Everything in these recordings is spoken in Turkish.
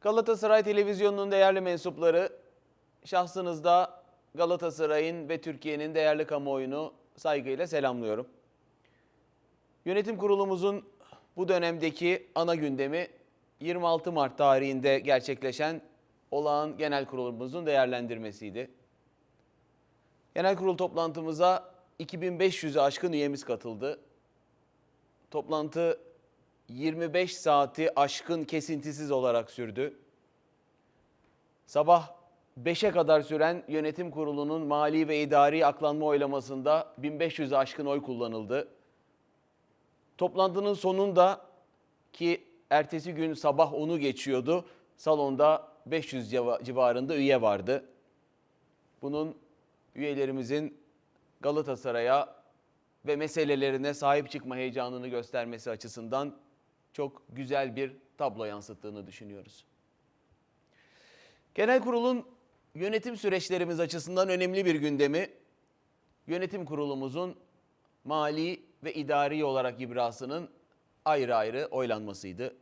Galatasaray Televizyonu'nun değerli mensupları, şahsınızda Galatasaray'ın ve Türkiye'nin değerli kamuoyunu saygıyla selamlıyorum. Yönetim kurulumuzun bu dönemdeki ana gündemi 26 Mart tarihinde gerçekleşen olağan genel kurulumuzun değerlendirmesiydi. Genel kurul toplantımıza 2500'ü aşkın üyemiz katıldı. Toplantı 25 saati aşkın kesintisiz olarak sürdü. Sabah 5'e kadar süren yönetim kurulunun mali ve idari aklanma oylamasında 1500'ü aşkın oy kullanıldı. Toplantının sonunda ki ertesi gün sabah 10'u geçiyordu. Salonda 500 civa- civarında üye vardı. Bunun üyelerimizin Galatasaray'a ve meselelerine sahip çıkma heyecanını göstermesi açısından çok güzel bir tablo yansıttığını düşünüyoruz. Genel kurulun yönetim süreçlerimiz açısından önemli bir gündemi yönetim kurulumuzun mali ve idari olarak ibrasının ayrı ayrı oylanmasıydı.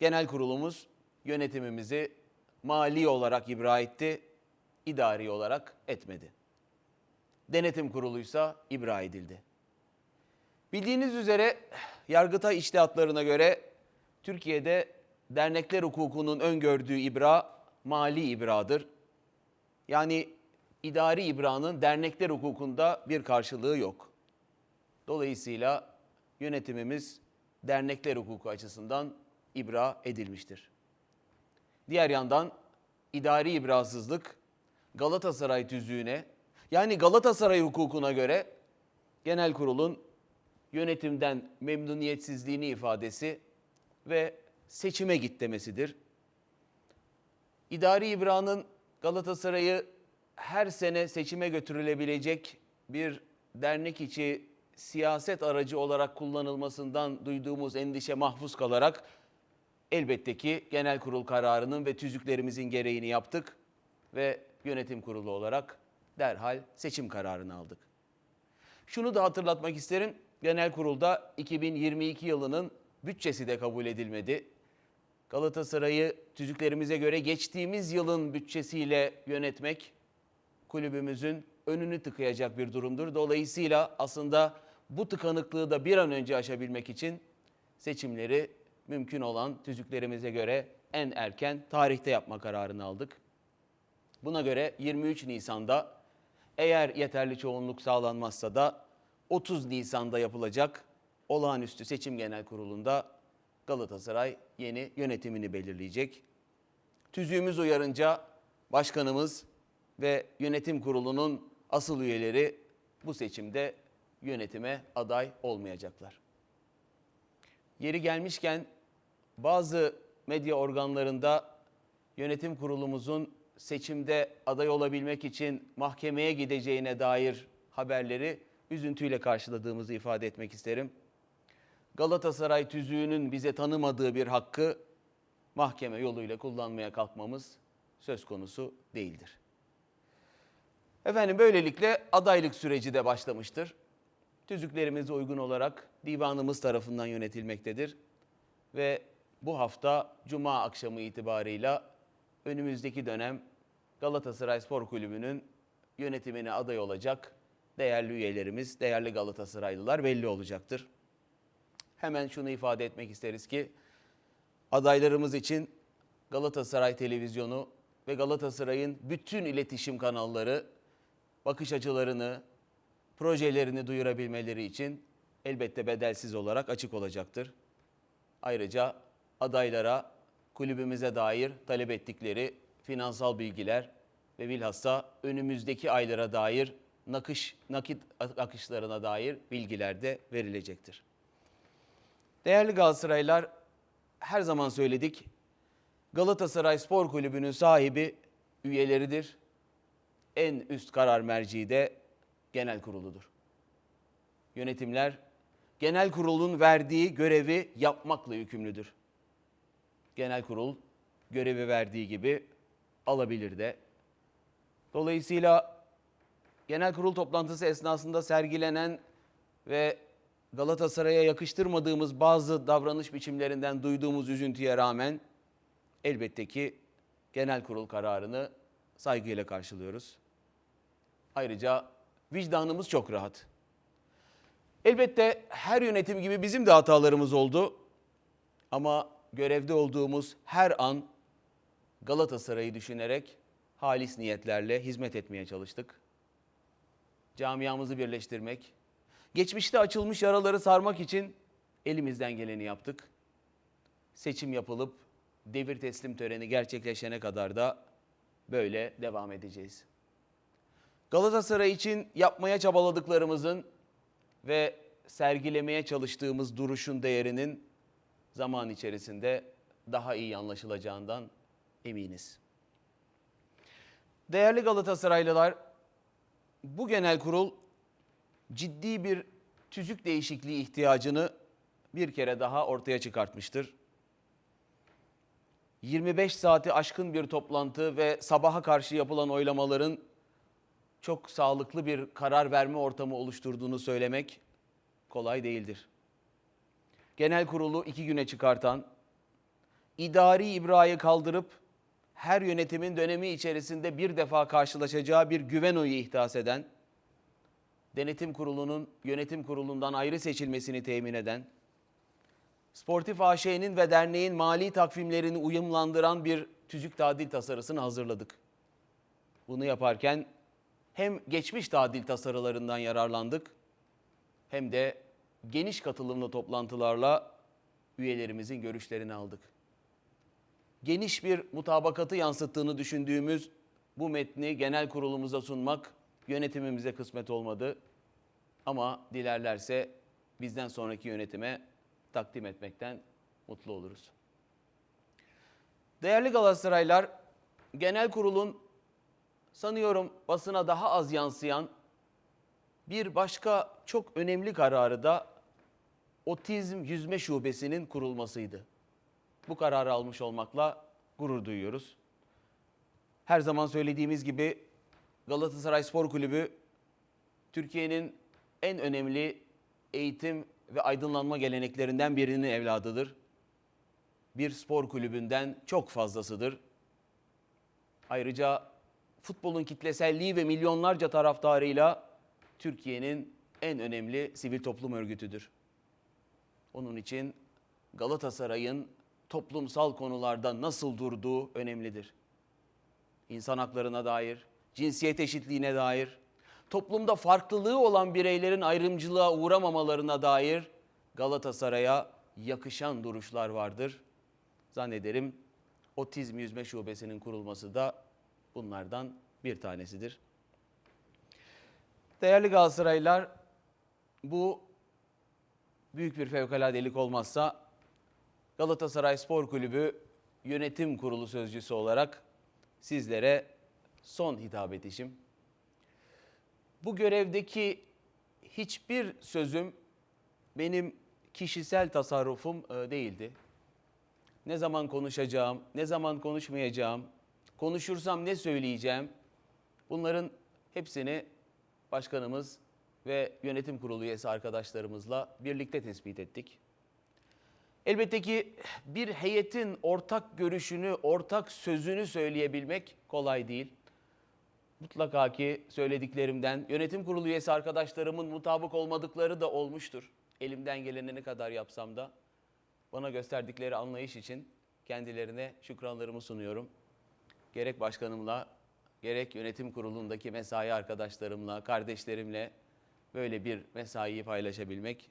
Genel kurulumuz yönetimimizi mali olarak ibra etti, idari olarak etmedi. Denetim kuruluysa ibra edildi. Bildiğiniz üzere Yargıtay içtihatlarına göre Türkiye'de dernekler hukukunun öngördüğü ibra mali ibradır. Yani idari ibranın dernekler hukukunda bir karşılığı yok. Dolayısıyla yönetimimiz dernekler hukuku açısından ibra edilmiştir. Diğer yandan idari ibrasızlık Galatasaray tüzüğüne yani Galatasaray hukukuna göre genel kurulun yönetimden memnuniyetsizliğini ifadesi ve seçime git demesidir. İdari İbra'nın Galatasaray'ı her sene seçime götürülebilecek bir dernek içi siyaset aracı olarak kullanılmasından duyduğumuz endişe mahfuz kalarak elbette ki genel kurul kararının ve tüzüklerimizin gereğini yaptık ve yönetim kurulu olarak derhal seçim kararını aldık. Şunu da hatırlatmak isterim. Genel kurulda 2022 yılının bütçesi de kabul edilmedi. Galatasaray'ı tüzüklerimize göre geçtiğimiz yılın bütçesiyle yönetmek kulübümüzün önünü tıkayacak bir durumdur. Dolayısıyla aslında bu tıkanıklığı da bir an önce aşabilmek için seçimleri mümkün olan tüzüklerimize göre en erken tarihte yapma kararını aldık. Buna göre 23 Nisan'da eğer yeterli çoğunluk sağlanmazsa da 30 Nisan'da yapılacak olağanüstü seçim genel kurulunda Galatasaray yeni yönetimini belirleyecek. Tüzüğümüz uyarınca başkanımız ve yönetim kurulunun asıl üyeleri bu seçimde yönetime aday olmayacaklar. Yeri gelmişken bazı medya organlarında yönetim kurulumuzun seçimde aday olabilmek için mahkemeye gideceğine dair haberleri üzüntüyle karşıladığımızı ifade etmek isterim. Galatasaray tüzüğünün bize tanımadığı bir hakkı mahkeme yoluyla kullanmaya kalkmamız söz konusu değildir. Efendim böylelikle adaylık süreci de başlamıştır. Tüzüklerimize uygun olarak divanımız tarafından yönetilmektedir. Ve bu hafta Cuma akşamı itibarıyla önümüzdeki dönem Galatasaray Spor Kulübü'nün yönetimine aday olacak değerli üyelerimiz, değerli Galatasaraylılar belli olacaktır. Hemen şunu ifade etmek isteriz ki adaylarımız için Galatasaray Televizyonu ve Galatasaray'ın bütün iletişim kanalları bakış açılarını, projelerini duyurabilmeleri için elbette bedelsiz olarak açık olacaktır. Ayrıca adaylara kulübümüze dair talep ettikleri finansal bilgiler ve bilhassa önümüzdeki aylara dair nakış, nakit akışlarına dair bilgiler de verilecektir. Değerli Galatasaraylar, her zaman söyledik. Galatasaray Spor Kulübü'nün sahibi üyeleridir. En üst karar merci de genel kuruludur. Yönetimler genel kurulun verdiği görevi yapmakla yükümlüdür. Genel kurul görevi verdiği gibi alabilir de. Dolayısıyla genel kurul toplantısı esnasında sergilenen ve Galatasaray'a yakıştırmadığımız bazı davranış biçimlerinden duyduğumuz üzüntüye rağmen elbette ki genel kurul kararını saygıyla karşılıyoruz. Ayrıca vicdanımız çok rahat. Elbette her yönetim gibi bizim de hatalarımız oldu. Ama görevde olduğumuz her an Galatasaray'ı düşünerek halis niyetlerle hizmet etmeye çalıştık. Camiamızı birleştirmek, geçmişte açılmış yaraları sarmak için elimizden geleni yaptık. Seçim yapılıp devir teslim töreni gerçekleşene kadar da böyle devam edeceğiz. Galatasaray için yapmaya çabaladıklarımızın ve sergilemeye çalıştığımız duruşun değerinin zaman içerisinde daha iyi anlaşılacağından eminiz. Değerli Galatasaraylılar, bu genel kurul ciddi bir tüzük değişikliği ihtiyacını bir kere daha ortaya çıkartmıştır. 25 saati aşkın bir toplantı ve sabaha karşı yapılan oylamaların çok sağlıklı bir karar verme ortamı oluşturduğunu söylemek kolay değildir. Genel kurulu iki güne çıkartan, idari ibrayı kaldırıp her yönetimin dönemi içerisinde bir defa karşılaşacağı bir güven oyu ihdas eden, denetim kurulunun yönetim kurulundan ayrı seçilmesini temin eden, Sportif AŞ'nin ve derneğin mali takvimlerini uyumlandıran bir tüzük tadil tasarısını hazırladık. Bunu yaparken hem geçmiş tadil tasarılarından yararlandık hem de geniş katılımlı toplantılarla üyelerimizin görüşlerini aldık. Geniş bir mutabakatı yansıttığını düşündüğümüz bu metni genel kurulumuza sunmak yönetimimize kısmet olmadı. Ama dilerlerse bizden sonraki yönetime takdim etmekten mutlu oluruz. Değerli Galatasaraylar, genel kurulun sanıyorum basına daha az yansıyan bir başka çok önemli kararı da Otizm Yüzme Şubesi'nin kurulmasıydı. Bu kararı almış olmakla gurur duyuyoruz. Her zaman söylediğimiz gibi Galatasaray Spor Kulübü Türkiye'nin en önemli eğitim ve aydınlanma geleneklerinden birinin evladıdır. Bir spor kulübünden çok fazlasıdır. Ayrıca futbolun kitleselliği ve milyonlarca taraftarıyla Türkiye'nin en önemli sivil toplum örgütüdür. Onun için Galatasaray'ın toplumsal konularda nasıl durduğu önemlidir. İnsan haklarına dair, cinsiyet eşitliğine dair, toplumda farklılığı olan bireylerin ayrımcılığa uğramamalarına dair Galatasaray'a yakışan duruşlar vardır. Zannederim Otizm Yüzme Şubesi'nin kurulması da bunlardan bir tanesidir. Değerli Galatasaraylılar, bu büyük bir fevkaladelik olmazsa Galatasaray Spor Kulübü Yönetim Kurulu Sözcüsü olarak sizlere son hitap edişim. Bu görevdeki hiçbir sözüm benim kişisel tasarrufum e, değildi. Ne zaman konuşacağım, ne zaman konuşmayacağım, konuşursam ne söyleyeceğim bunların hepsini başkanımız ve yönetim kurulu üyesi arkadaşlarımızla birlikte tespit ettik. Elbette ki bir heyetin ortak görüşünü, ortak sözünü söyleyebilmek kolay değil. Mutlaka ki söylediklerimden yönetim kurulu üyesi arkadaşlarımın mutabık olmadıkları da olmuştur. Elimden geleni ne kadar yapsam da bana gösterdikleri anlayış için kendilerine şükranlarımı sunuyorum. Gerek başkanımla, gerek yönetim kurulundaki mesai arkadaşlarımla, kardeşlerimle böyle bir mesaiyi paylaşabilmek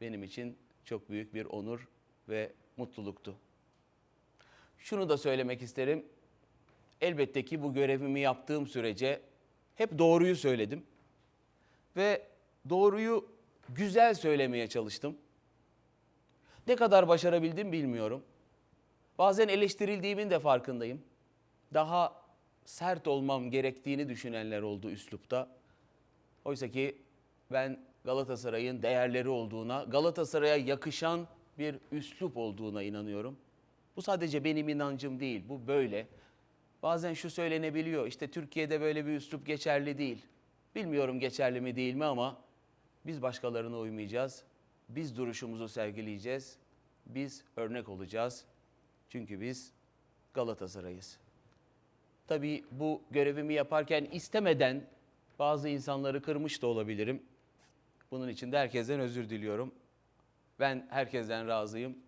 benim için çok büyük bir onur ve mutluluktu. Şunu da söylemek isterim. Elbette ki bu görevimi yaptığım sürece hep doğruyu söyledim. Ve doğruyu güzel söylemeye çalıştım. Ne kadar başarabildim bilmiyorum. Bazen eleştirildiğimin de farkındayım. Daha sert olmam gerektiğini düşünenler oldu üslupta. Oysa ki ben Galatasaray'ın değerleri olduğuna, Galatasaray'a yakışan bir üslup olduğuna inanıyorum. Bu sadece benim inancım değil, bu böyle. Bazen şu söylenebiliyor, işte Türkiye'de böyle bir üslup geçerli değil. Bilmiyorum geçerli mi değil mi ama biz başkalarına uymayacağız. Biz duruşumuzu sergileyeceğiz. Biz örnek olacağız. Çünkü biz Galatasaray'ız. Tabii bu görevimi yaparken istemeden bazı insanları kırmış da olabilirim. Bunun için de herkesten özür diliyorum. Ben herkesten razıyım.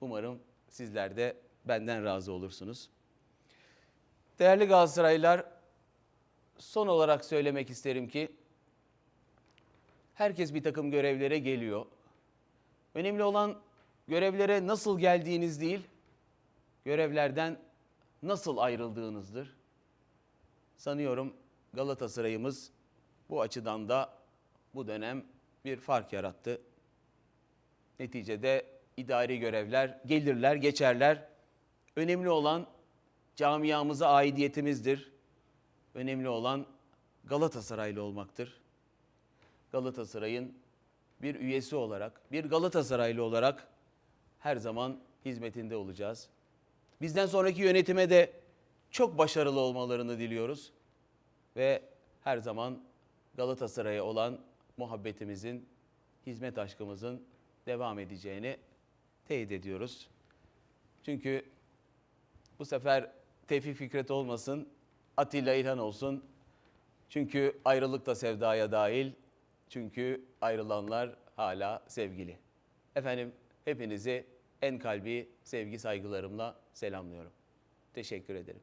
Umarım sizler de benden razı olursunuz. Değerli Galatasaraylılar, son olarak söylemek isterim ki herkes bir takım görevlere geliyor. Önemli olan görevlere nasıl geldiğiniz değil, görevlerden nasıl ayrıldığınızdır. Sanıyorum Galatasaray'ımız bu açıdan da bu dönem bir fark yarattı. Neticede idari görevler gelirler, geçerler. Önemli olan camiamıza aidiyetimizdir. Önemli olan Galatasaraylı olmaktır. Galatasaray'ın bir üyesi olarak, bir Galatasaraylı olarak her zaman hizmetinde olacağız. Bizden sonraki yönetime de çok başarılı olmalarını diliyoruz ve her zaman Galatasaray'a olan muhabbetimizin, hizmet aşkımızın devam edeceğini teyit ediyoruz. Çünkü bu sefer Tevfik Fikret olmasın, Atilla İlhan olsun. Çünkü ayrılık da sevdaya dahil. Çünkü ayrılanlar hala sevgili. Efendim hepinizi en kalbi sevgi saygılarımla selamlıyorum. Teşekkür ederim.